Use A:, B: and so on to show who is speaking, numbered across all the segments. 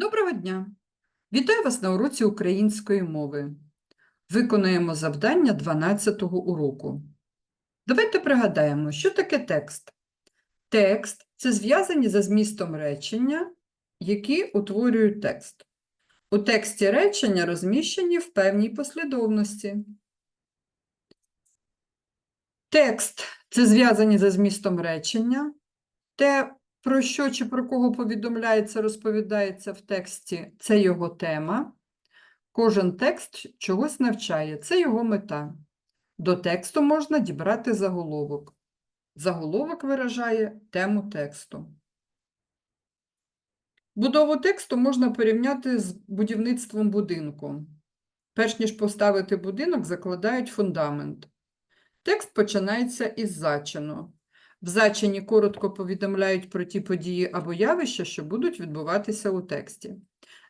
A: Доброго дня! Вітаю вас на уроці української мови. Виконуємо завдання 12-го уроку. Давайте пригадаємо, що таке текст. Текст це зв'язані за змістом речення, які утворюють текст. У тексті речення розміщені в певній послідовності. Текст це зв'язані за змістом речення. Те, про що чи про кого повідомляється, розповідається в тексті, це його тема. Кожен текст чогось навчає, це його мета. До тексту можна дібрати заголовок. Заголовок виражає тему тексту. Будову тексту можна порівняти з будівництвом будинку. Перш ніж поставити будинок, закладають фундамент. Текст починається із зачину. В зачині коротко повідомляють про ті події або явища, що будуть відбуватися у тексті.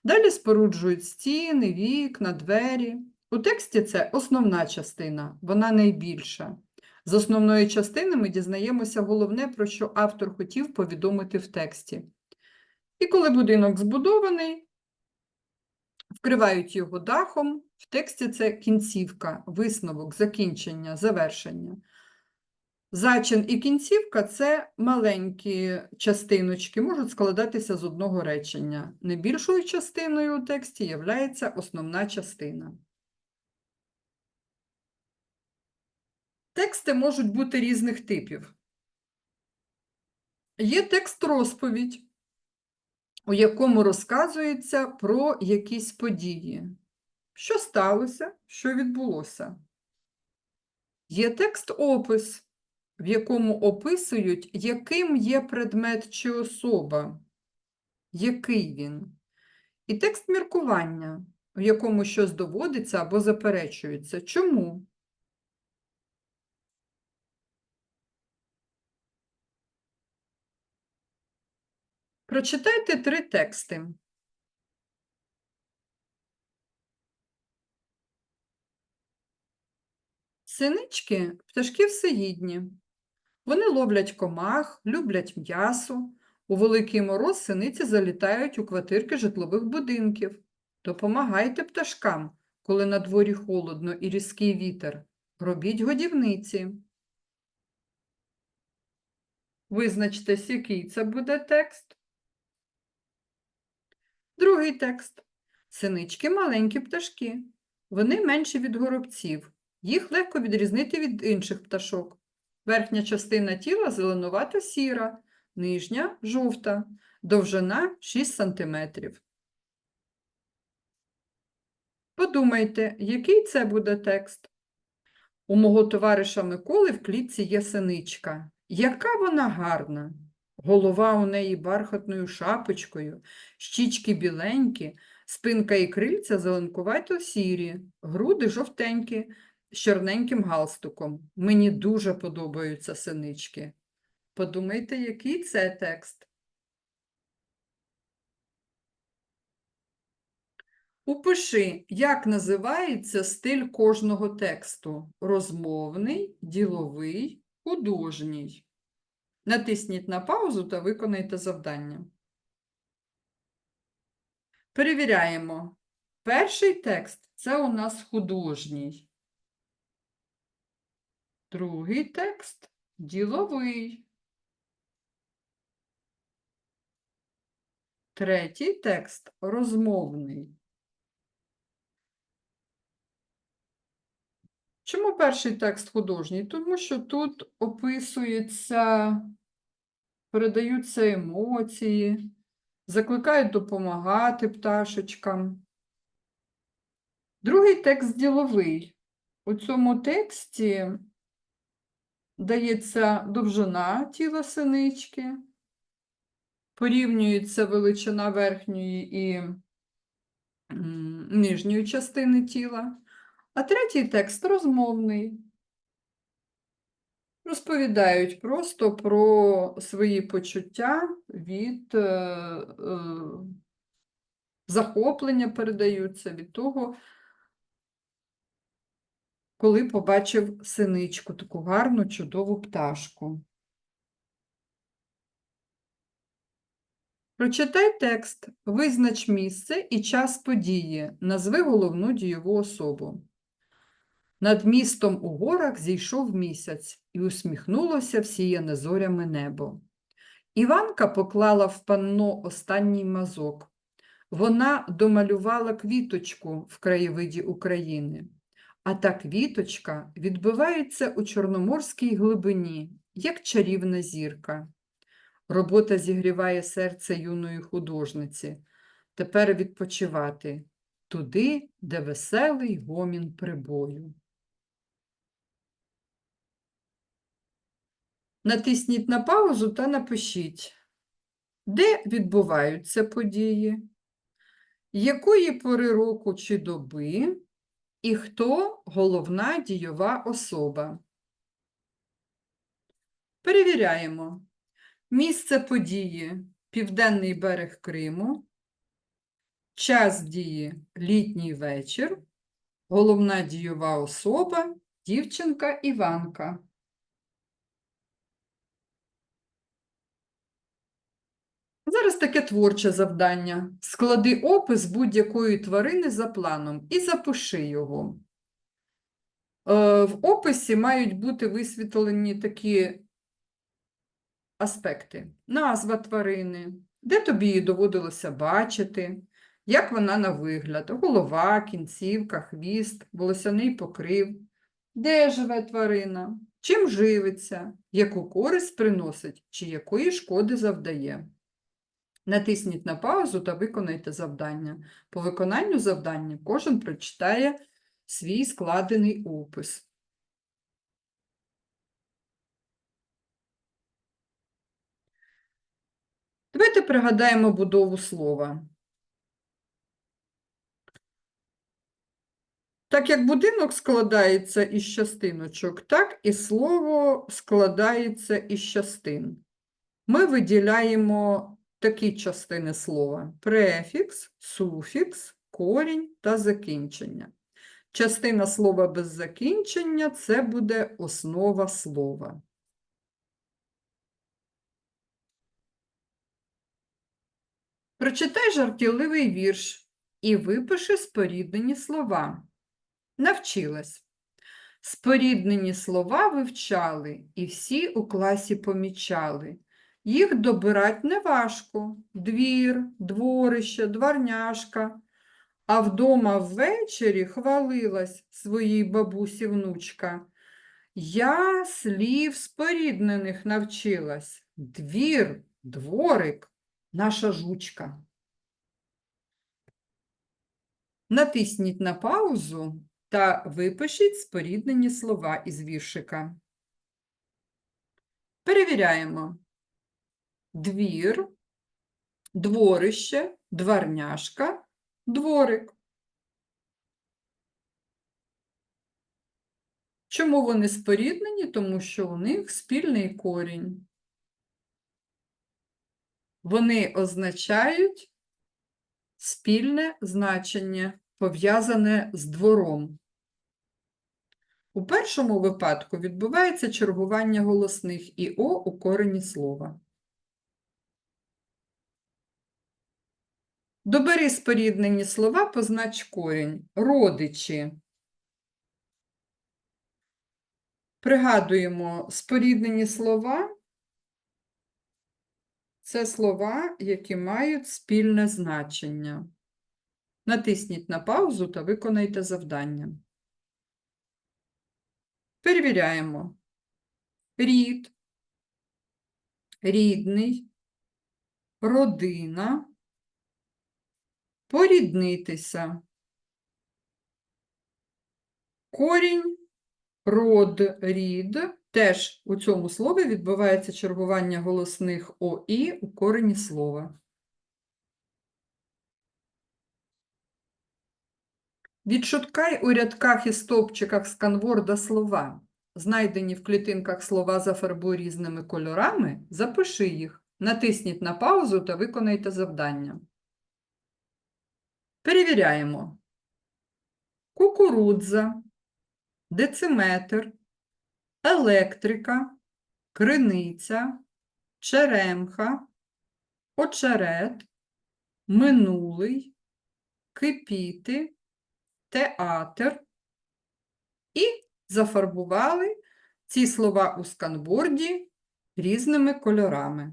A: Далі споруджують стіни, вікна, двері. У тексті це основна частина, вона найбільша. З основної частини ми дізнаємося головне, про що автор хотів повідомити в тексті. І коли будинок збудований, вкривають його дахом, в тексті це кінцівка, висновок, закінчення, завершення. Зачин і кінцівка це маленькі частиночки, можуть складатися з одного речення. Найбільшою частиною у тексті є основна частина. Тексти можуть бути різних типів. Є текст розповідь, у якому розказується про якісь події. Що сталося, що відбулося. Є текст опис в якому описують, яким є предмет чи особа, який він. І текст міркування, в якому щось доводиться або заперечується. Чому? Прочитайте три тексти. Синички пташки всеїдні. Вони ловлять комах, люблять м'ясо. У великий мороз синиці залітають у квартирки житлових будинків. Допомагайте пташкам, коли на дворі холодно і різкий вітер. Робіть годівниці. Визначтесь, який це буде текст. Другий текст. Синички маленькі пташки. Вони менші від горобців. Їх легко відрізнити від інших пташок. Верхня частина тіла зеленувато сіра, нижня жовта, довжина 6 см. Подумайте, який це буде текст? У мого товариша Миколи в клітці є синичка. Яка вона гарна! Голова у неї бархатною шапочкою, щічки біленькі, спинка і крильця зеленкувато сірі, груди жовтенькі, з чорненьким галстуком. Мені дуже подобаються синички. Подумайте, який це текст. Упиши, як називається стиль кожного тексту: розмовний, діловий, художній. Натисніть на паузу та виконайте завдання. Перевіряємо. Перший текст це у нас художній. Другий текст діловий. Третій текст розмовний. Чому перший текст художній? Тому що тут описується, передаються емоції, закликають допомагати пташечкам. Другий текст діловий. У цьому тексті дається довжина тіла синички, порівнюється величина верхньої і нижньої частини тіла, а третій текст розмовний. Розповідають просто про свої почуття від е, е, захоплення передаються від того, коли побачив синичку, таку гарну, чудову пташку. Прочитай текст, визнач місце і час події, назви головну дієву особу. Над містом у горах зійшов місяць, і усміхнулося всіяне зорями небо. Іванка поклала в панно останній мазок. Вона домалювала квіточку в краєвиді України, а та квіточка відбивається у чорноморській глибині, як чарівна зірка. Робота зігріває серце юної художниці. Тепер відпочивати туди, де веселий гомін прибою. Натисніть на паузу та напишіть, де відбуваються події, якої пори року чи доби, і хто головна дійова особа. Перевіряємо. Місце події Південний берег Криму, час дії літній вечір, головна дійова особа дівчинка Іванка. Зараз таке творче завдання. Склади опис будь-якої тварини за планом і запиши його. Е, В описі мають бути висвітлені такі аспекти. Назва тварини, де тобі її доводилося бачити, як вона на вигляд, голова, кінцівка, хвіст, волосяний покрив, де живе тварина, чим живиться, яку користь приносить чи якої шкоди завдає. Натисніть на паузу та виконайте завдання. По виконанню завдання кожен прочитає свій складений опис. Давайте пригадаємо будову слова. Так як будинок складається із частиночок, так і слово складається із частин. Ми виділяємо такі частини слова: префікс, суфікс, корінь та закінчення. Частина слова без закінчення це буде основа слова. Прочитай жартівливий вірш і випиши споріднені слова. Навчилась. Споріднені слова вивчали, і всі у класі помічали. Їх добирать неважко. Двір, дворище, дворняшка. А вдома ввечері хвалилась своїй бабусі внучка. Я слів споріднених навчилась. Двір, дворик, наша жучка. Натисніть на паузу та випишіть споріднені слова із віршика. Перевіряємо. Двір, дворище, дворняшка, дворик. Чому вони споріднені? Тому що у них спільний корінь. Вони означають спільне значення, пов'язане з двором. У першому випадку відбувається чергування голосних і О у корені слова. Добери споріднені слова, познач корінь. Родичі. Пригадуємо, споріднені слова це слова, які мають спільне значення. Натисніть на паузу та виконайте завдання. Перевіряємо. Рід, рідний, родина, поріднитися. Корінь, род, рід. Теж у цьому слові відбувається чергування голосних ОІ у корені слова. Відшуткай у рядках і стовпчиках сканворда слова. Знайдені в клітинках слова зафарбуй різними кольорами, запиши їх, натисніть на паузу та виконайте завдання. Перевіряємо. Кукурудза, дециметр, електрика, криниця, черемха, очерет, минулий, кипіти, театр і зафарбували ці слова у сканворді різними кольорами.